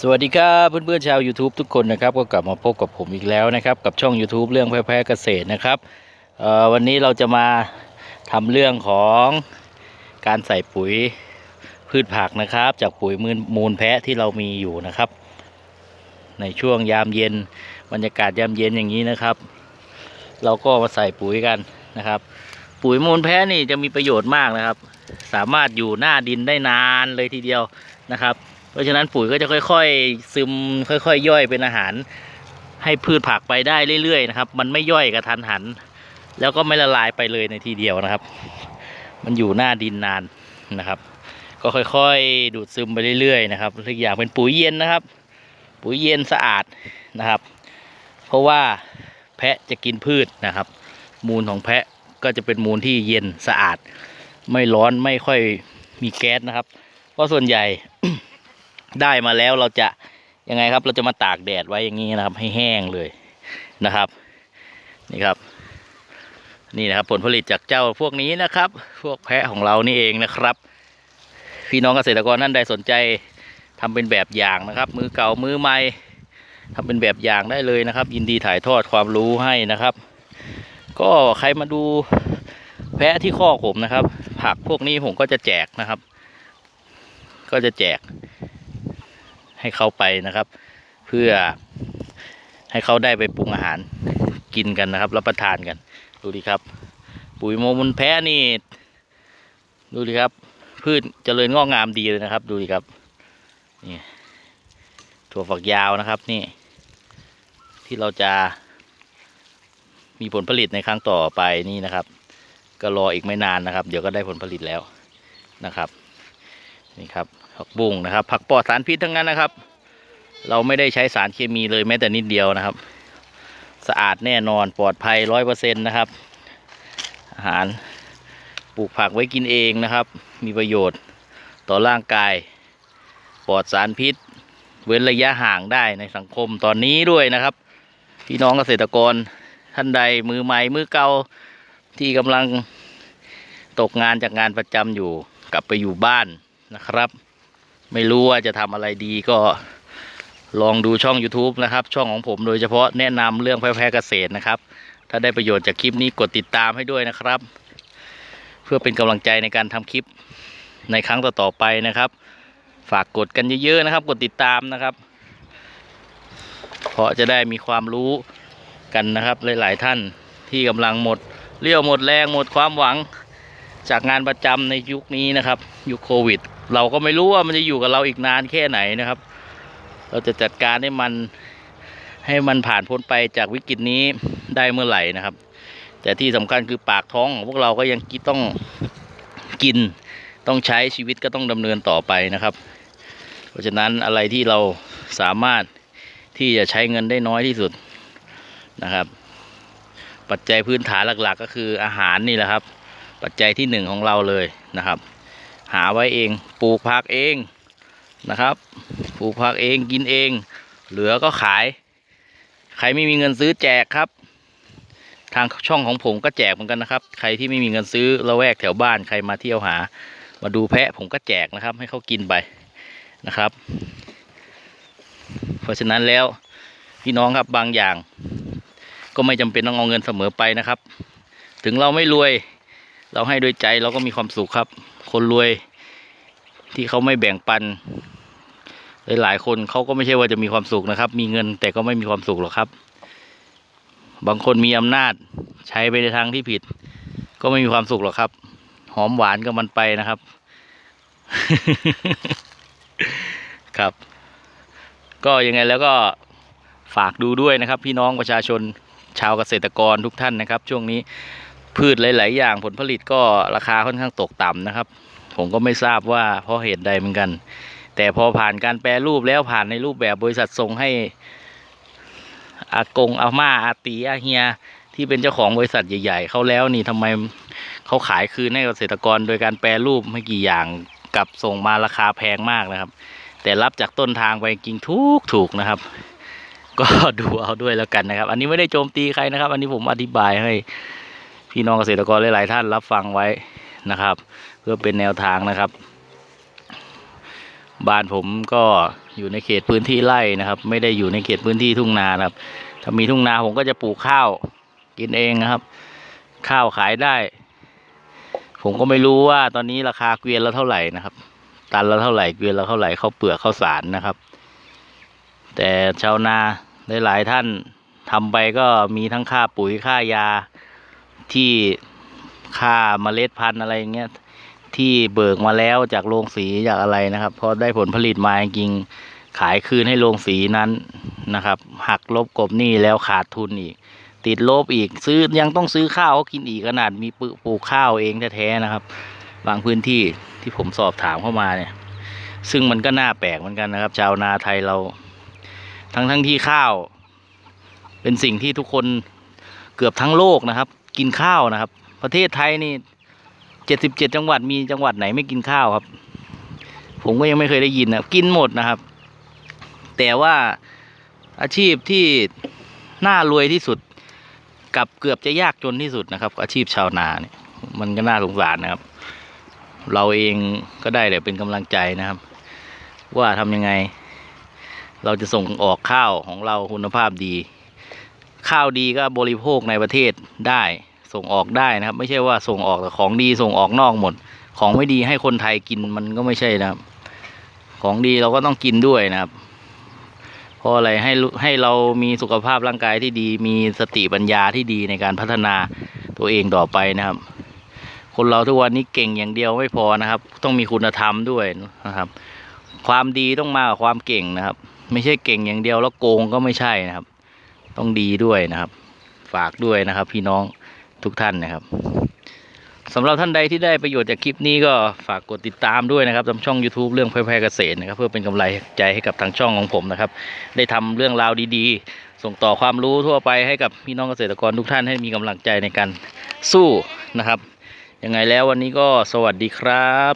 สวัสดีครับเพื่อนๆชาว YouTube ทุกคนนะครับก็กลับมาพบกับผมอีกแล้วนะครับ กับช่อง YouTube เรื่องแพร่เกษตรนะครับวันนี้เราจะมาทำเรื่องของการใส่ปุ๋ยพืชผักนะครับ จากปุ๋ยมูลมูลแพะที่เรามีอยู่นะครับ ในช่วงยามเย็นบรรยากาศยามเย็นอย่างนี้นะครับ เราก็มาใส่ปุ๋ยกันนะครับ ปุ๋ยมูลแพะนี่จะมีประโยชน์มากนะครับ สามารถอยู่หน้าดินได้นานเลยทีเดียวนะครับ เพราะฉะนั้นปุ๋ยก็จะค่อย ๆ ซึมค่อยๆย่อยเป็นอาหาร ให้พืชผักไปได้เรื่อยๆนะครับ มันไม่ย่อยกระทันหัน แล้วก็ไม่ละลายไปเลยในทีเดียวนะครับ มันอยู่หน้าดินนานนะครับ ก็ค่อยๆ ดูดซึมไปเรื่อยๆนะครับทุกอย่างเป็นปุ๋ยเย็นนะครับ ปุ๋ยเย็นสะอาดนะครับ เพราะว่าแพะจะกินพืชนะครับ มูลของแพะก็จะเป็นมูลที่เย็นสะอาด ไม่ร้อนไม่ค่อยมีแก๊สนะครับ เพราะส่วนใหญ่ ได้มาแล้วเราจะยังไงครับเราจะมาตากแดดไว้อย่างนี้นะครับ ให้แห้งเลยนะครับ นี่ครับ นี่นะครับ ผลผลิตจากเจ้าพวกนี้นะครับ พวกแพะของเรานี่เองนะครับ พี่น้องเกษตรกรท่านใดสนใจทำเป็นแบบอย่างนะครับ มือเก่ามือใหม่ทำเป็นแบบอย่างได้เลยนะครับ ยินดีถ่ายทอดความรู้ให้นะครับ ก็ใครมาดูแพะที่ข้อผมนะครับ ผักพวกนี้ผมก็จะแจกนะครับ ก็จะแจก ให้เขาไปนะครับ เพื่อให้เขาได้ไปปรุงอาหารกินกันนะครับ รับประทานกัน ดูดิครับ ปุ๋ยโมมุนแพ้นี่ ดูดิครับ พืชเจริญงอกงามดีเลยนะครับ ดูดิครับนี่ถั่วฝักยาวนะครับนี่ ที่เราจะมีผลผลิตในครั้งต่อไปนี่นะครับ ก็รออีกไม่นานนะครับ เดี๋ยวก็ได้ผลผลิตแล้วนะครับ นี่ครับ ผักบุ้งนะครับ ผักปลอดสารพิษทั้งนั้นนะครับ เราไม่ได้ใช้สารเคมีเลยแม้แต่นิดเดียวนะครับ สะอาดแน่นอนปลอดภัยร้อยเปอร์เซ็นต์นะครับ อาหารปลูกผักไว้กินเองนะครับ มีประโยชน์ต่อร่างกาย ปลอดสารพิษ เว้นระยะห่างได้ในสังคมตอนนี้ด้วยนะครับ พี่น้องเกษตรกรท่านใดมือใหม่มือเก่าที่กำลังตกงานจากงานประจำอยู่กลับไปอยู่บ้านนะครับ ไม่รู้ว่าจะทำอะไรดีก็ลองดูช่อง YouTube นะครับ ช่องของผมโดยเฉพาะแนะนำเรื่องแพร่เกษตรนะครับ ถ้าได้ประโยชน์จากคลิปนี้กดติดตามให้ด้วยนะครับ เพื่อเป็นกำลังใจในการทำคลิปในครั้งต่อๆไปนะครับ ฝากกดกันเยอะๆนะครับ กดติดตามนะครับ เพราะจะได้มีความรู้กันนะครับหลายๆท่านที่กำลังหมดเรี่ยวหมดแรงหมดความหวัง จากงานประจำในยุคนี้นะครับ ยุคโควิด เราก็ไม่รู้ว่ามันจะอยู่กับเราอีกนานแค่ไหนนะครับ เราจะจัดการให้มันให้มันผ่านพ้นไปจากวิกฤตนี้ได้เมื่อไหร่นะครับ แต่ที่สำคัญคือปากท้องของพวกเราก็ยังกิต้องกินต้องใช้ชีวิตก็ต้องดำเนินต่อไปนะครับ เพราะฉะนั้นอะไรที่เราสามารถที่จะใช้เงินได้น้อยที่สุดนะครับ ปัจจัยพื้นฐานหลัก ๆ ก็คืออาหารนี่แหละครับ ปัจจัยที่หนึ่งของเราเลยนะครับ หาไว้เองปลูกผักเองนะครับปลูกผักเองกินเอง เหลือก็ขาย ใครไม่มีเงินซื้อแจกครับ ทางช่องของผมก็แจกเหมือนกันนะครับ ใครที่ไม่มีเงินซื้อละแวกแถวบ้านใครมาเที่ยวหา มาดูแพะผมก็แจกนะครับ ให้เขากินไปนะครับ เพราะฉะนั้นแล้วพี่น้องครับบางอย่าง ก็ไม่จำเป็นต้องเอาเงินเสมอไปนะครับ ถึงเราไม่รวย เราให้ด้วยใจเราก็มีความสุขครับ คนรวยที่เขาไม่แบ่งปัน หลายๆคนเขาก็ไม่ใช่ว่าจะมีความสุขนะครับ มีเงินแต่ก็ไม่มีความสุขหรอกครับ บางคนมีอำนาจใช้ไปในทางที่ผิด ก็ไม่มีความสุขหรอกครับ หอมหวานกับมันไปนะครับ ครับ ก็ยังไงแล้วก็ฝากดูด้วยนะครับ พี่น้องประชาชนชาวเกษตรกรทุกท่านนะครับ ช่วงนี้ พืชหลาย ๆ อย่างผลผลิตก็ราคาค่อนข้างตกต่ำนะครับ ผมก็ไม่ทราบว่าเพราะเหตุใดเหมือนกัน แต่พอผ่านการแปรรูปแล้วผ่านในรูปแบบบริษัทส่งให้อากงอาม่าอาตีอาเฮีย ที่เป็นเจ้าของบริษัทใหญ่ ๆเขาแล้วนี่ทำไมเขาขายคืนให้เกษตรกรโดยการแปรรูปไม่กี่อย่างกับส่งมาราคาแพงมากนะครับ แต่รับจากต้นทางไปจริงทุกถูกนะครับ ก็ดูเอาด้วยแล้วกันนะครับ อันนี้ไม่ได้โจมตีใครนะครับ อันนี้ผมอธิบายให้ พี่น้องเกษตรกรหลาย ๆ ท่านรับฟังไว้นะครับ เพื่อเป็นแนวทางนะครับ บ้านผมก็อยู่ในเขตพื้นที่ไร่นะครับ ไม่ได้อยู่ในเขตพื้นที่ทุ่งนานครับ ถ้ามีทุ่งนาผมก็จะปลูกข้าวกินเองนะครับ ข้าวขายได้ ผมก็ไม่รู้ว่าตอนนี้ราคาเกวียนละเท่าไหร่นะครับ ตันละเท่าไหร่เกวียนละเท่าไหร่ข้าวเปลือกข้าวสารนะครับ แต่ชาวนาหลาย ๆ ท่านทำไปก็มีทั้งค่าปุ๋ยค่ายา ที่ค่าเมล็ดพันธุ์อะไรอย่างเงี้ยที่เบิกมาแล้วจากโรงสีจากอะไรนะครับพอได้ผลผลิตมาจริงขายคืนให้โรงสีนั้นนะครับ หักลบกบหนี้แล้วขาดทุนอีก ติดลบอีกซื้อยังต้องซื้อข้าวเขากินอีกขนาดมีปลูกปลูกข้าวเองแท้ๆนะครับ บางพื้นที่ที่ผมสอบถามเข้ามาเนี่ย ซึ่งมันก็น่าแปลกเหมือนกันนะครับ ชาวนาไทยเรา ทั้งทั้งที่ข้าว เป็นสิ่งที่ทุกคนเกือบทั้งโลกนะครับ กินข้าวนะครับ ประเทศไทยนี่เจ็ดสิบเจ็ดจังหวัดมีจังหวัดไหนไม่กินข้าวครับ ผมก็ยังไม่เคยได้ยินนะกินหมดนะครับ แต่ว่าอาชีพที่น่ารวยที่สุด กับเกือบจะยากจนที่สุดนะครับ อาชีพชาวนาเนี่ยมันก็น่าสงสารนะครับ เราเองก็ได้แต่เป็นกำลังใจนะครับ ว่าทำยังไง เราจะส่งออกข้าวของเราคุณภาพดี ข้าวดีก็บริโภคในประเทศได้ส่งออกได้นะครับ ไม่ใช่ว่าส่งออกแต่ของดีส่งออกนอกหมด ของไม่ดีให้คนไทยกินมันก็ไม่ใช่นะครับ ของดีเราก็ต้องกินด้วยนะครับเพราะอะไรให้ให้เรามีสุขภาพร่างกายที่ดี มีสติปัญญาที่ดีในการพัฒนาตัวเองต่อไปนะครับ คนเราทุกวันนี้เก่งอย่างเดียวไม่พอนะครับ ต้องมีคุณธรรมด้วยนะครับ ความดีต้องมากับความเก่งนะครับ ไม่ใช่เก่งอย่างเดียวแล้วโกงก็ไม่ใช่นะครับ ต้องดีด้วยนะครับ ฝากด้วยนะครับ พี่น้องทุกท่านนะครับสำหรับท่านใดที่ได้ประโยชน์จากคลิปนี้ก็ฝากกดติดตามด้วยนะครับทางช่อง YouTube เรื่องแพร่เกษตรนะครับ เพื่อเป็นกำลังใจให้กับทางช่องของผมนะครับ ได้ทำเรื่องราวดีๆ ส่งต่อความรู้ทั่วไปให้กับพี่น้องเกษตรกรทุกท่านให้มีกำลังใจในการสู้นะครับยังไงแล้ววันนี้ก็สวัสดีครับ